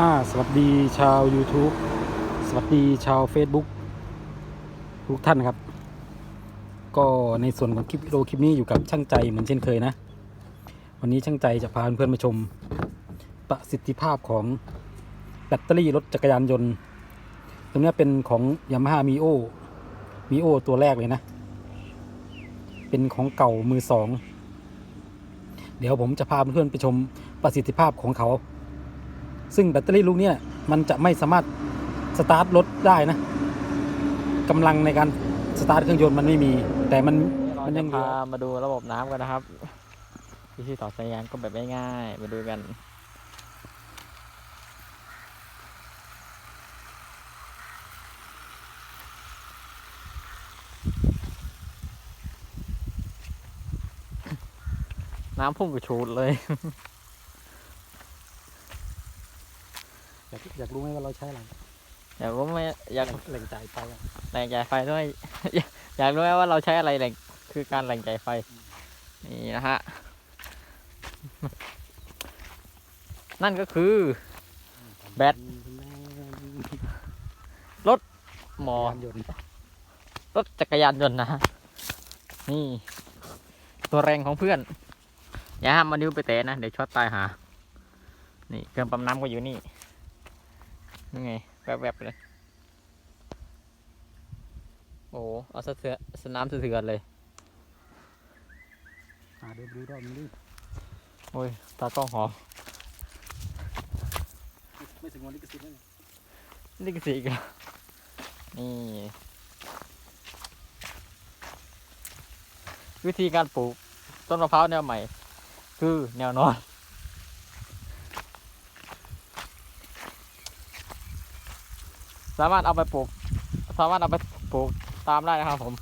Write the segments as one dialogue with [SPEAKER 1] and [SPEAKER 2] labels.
[SPEAKER 1] อ่าสวัสดีชาว YouTube สวัสดีชาว Facebook ทุกท่านครับ ก็ในส่วนของคลิปวิดีโอคลิปนี้อยู่กับช่างใจเหมือนเช่นเคยนะ วันนี้ช่างใจจะพาเพื่อนๆมาชม ประสิทธิภาพของแบตเตอรี่รถจักรยานยนต์ตรงนี้เป็นของ Yamaha Mio Mio ตัวแรกเลยนะ เป็นของเก่ามือสอง เดี๋ยวผมจะพาเพื่อนๆไปชมประสิทธิภาพของเขา ซึ่งแบตเตอรี่ลูกนี้มันจะไม่สามารถสตาร์ทรถได้นะกำลังในการสตาร์ทเครื่องยนต์มันไม่มี แต่มัน
[SPEAKER 2] เรา
[SPEAKER 1] มันยั
[SPEAKER 2] จะ
[SPEAKER 1] ง
[SPEAKER 2] พามาดูระบบน้ำกันนะครับวิธีต่อสายยางก็แบบง่ายๆมาดูกันน้ำพุ่งกระชูดเลย
[SPEAKER 1] อยากอยากรู้ไหมว่าเราใช้อะไร
[SPEAKER 2] อยากรู้ไหมอยาก
[SPEAKER 1] แหล่งจ่ายไฟอะ
[SPEAKER 2] แหล่งจ่ายไฟด้วย อยากอยากรู้ไหมว่าเราใช้อะไรแหล่งคือการแหล่งจ่ายไฟ นี่นะฮะ นั่นก็คือแบตหมอ
[SPEAKER 1] ยานยนต์
[SPEAKER 2] รถจักรยานยนต์นะฮะ นี่ ตัวแรงของเพื่อน อย่าห้ามมานิ้วไปเตะนะ เดี๋ยวช็อตตายหา นี่เครื่องปั๊มน้ำก็อยู่นี่ นี่ไงแวบๆเลย โอ้โหเอาสะเทือนสนามสะเทือนเลย
[SPEAKER 1] หาเดินดูรอบนี้ดิ
[SPEAKER 2] โอ้ย ตากล้องหอม
[SPEAKER 1] ไม่ถึงวันลิขสิทธิ์แล้วเนี่ย
[SPEAKER 2] นี่ก็สีอีกันนี่ วิธีการปลูกต้นมะพร้าวแนวใหม่ คือแนวนอน สามารถเอาไปปลูก สามารถเอาไปปลูกตามได้นะครับ ผม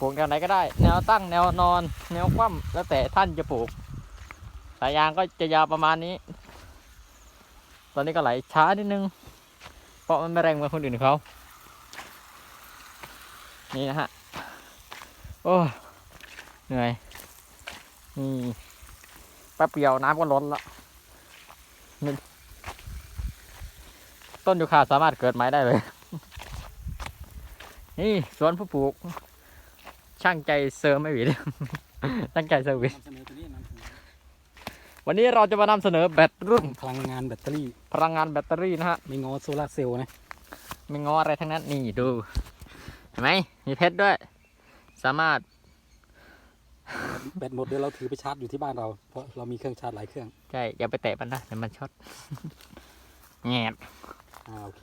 [SPEAKER 2] ปลูกแนวไหนก็ได้ แนวตั้งแนวนอน แนวคว่ำแล้วแต่ท่านจะปลูกสายยางก็จะยาวประมาณนี้ ตอนนี้ก็ไหลช้านิดนึง เพราะมันไม่แรงเหมือนคนอื่นเขา นี่นะฮะ โอ้ เหนื่อย นี่แป๊บเดียวน้ำก็ล้นละ ต้นยูคาสามารถเกิดไม้ได้เลย นี่สวนผู้ปลูก ช่างใจเซอร์ไม่หวิดช่างใจเซอร์วิส
[SPEAKER 1] นำเสนอตัวนี้นำเสนอ
[SPEAKER 2] วันนี้เราจะมานำเสนอแบตรุ่น
[SPEAKER 1] พลังงานแบตเตอรี่
[SPEAKER 2] พลังงานแบตเตอรี่นะฮะ
[SPEAKER 1] ไม่งอโซลาร์เซลล์นะ
[SPEAKER 2] ไม่งออะไรทั้งนั้น นี่ดู เห็นไหม มีเพชรด้วย สามารถ
[SPEAKER 1] แบตหมดเดี๋ยวเราถือไปชาร์จอยู่ที่บ้านเรา เพราะเรามีเครื่องชาร์จหลายเครื่อง
[SPEAKER 2] ใช่ อย่าไปแตะมันนะเดี๋ยวมันช็อตแงบ
[SPEAKER 1] อ่าโอเค